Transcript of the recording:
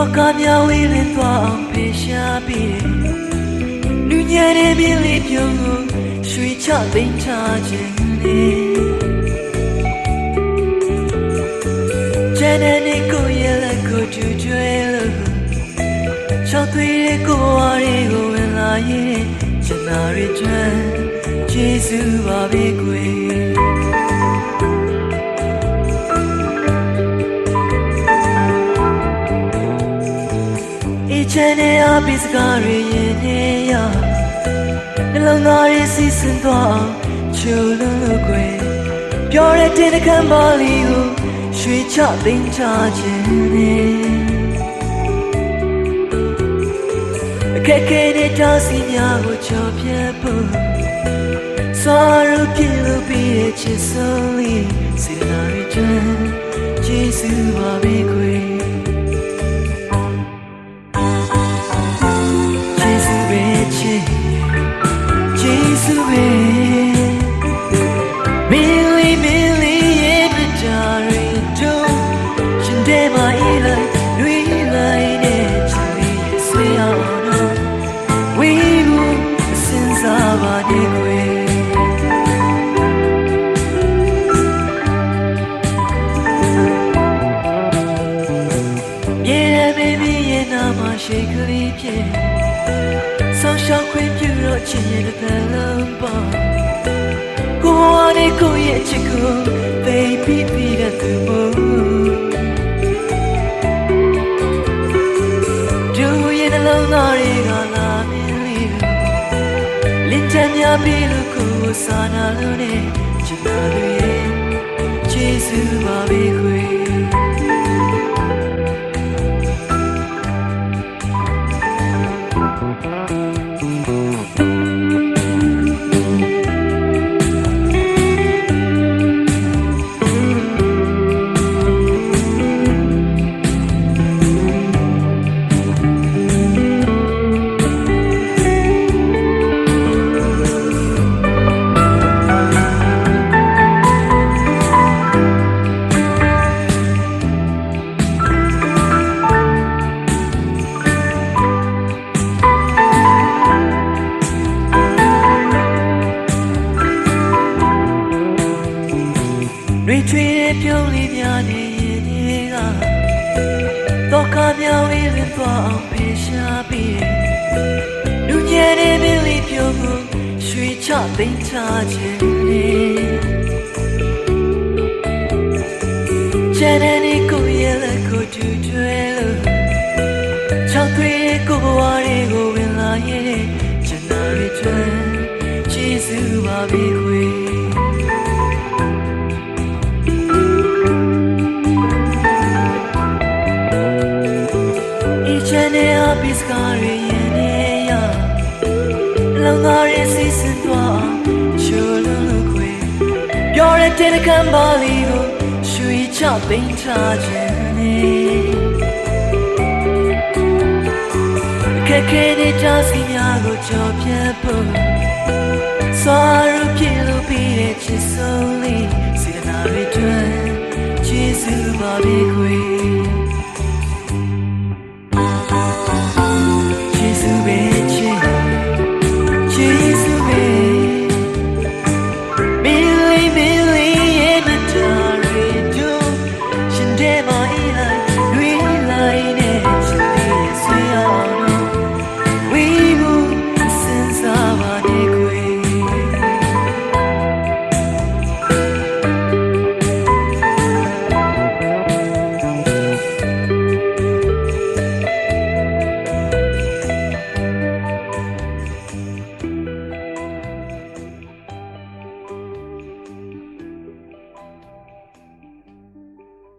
တော့ကမြဝေးလင်းသွားအောင်ဖေရှားပြီးလူညံတဲ့မြင်လေးပြုံးကိုရွှေချသိမ်းချခြင်းလေကျန်တဲ့နေကိုရဲ့လက်ကိုကျူးကျွဲလို့ချောက်သွေးတဲ့ကိုဝါတွေကိုဝင်လာရင်ကျန်နာရကျွမ်းကျေးဇူးပါပဲကွယ် ချမ်းတဲ့အပိစကားရရင်နေရနှလုံးသားရစီစဉ်သွားအောင်ချိုလွန်းလို့ကွယ်ပြောရတဲ့တဲ့ခံပါလီကိုရွှေချသိမ်းချခြင်းနဲ့အခက်ခဲတဲ့တားစီများကိုချော်ပြတ်ဖို့စာရုပ်ပြလို့ပြီးတဲ့ချစ်ဆုံးလေးစေနာရကျွမ်းကျေးဇူးပါပဲကွယ် na ma shake li pye ဆောင်းရှောက်ခွင့်ပြုတော့ချင်ရင်တစ်သက်လုံးပေါ့ကိုဝါနေကိုရဲ့အချစ်ကိုသိပြီးပြီးတဲ့သူမို့ဒူရဲ့နှလုံးသားတွေကလာမြင်လိလင်းချမ်းများပြီးလို့ကိုယ်စာနာလို့နေချင်တာလို့ရဲ့ခြေစူးပါပဲ တွေချွေတဲ့ပြုံးလေးများနေရင်တွေကတော့ကားများဝေးလင်းသွားအောင်ဖေရှားပြီးလူညံတဲ့မင်းလေးပြုံးကိုရွှေချသိမ်းချခြင်းလေကျန်တဲ့နေကိုရဲ့လက်ကိုတူတွဲလို့ချောက်သွေးကိုဘဝတွေကိုဝင်လာရဲ့ကျန်တာတွေကျွမ်းကျေးဇူးပါပဲခွေ Each and every scar in the Long are in season one, sure look away. You're a dead cambaligo, sweet chopping charging. Kekene jaski nyago chopyepo. Sorrow kilo be it solely. See the night return, Jesus, Bobby Queen.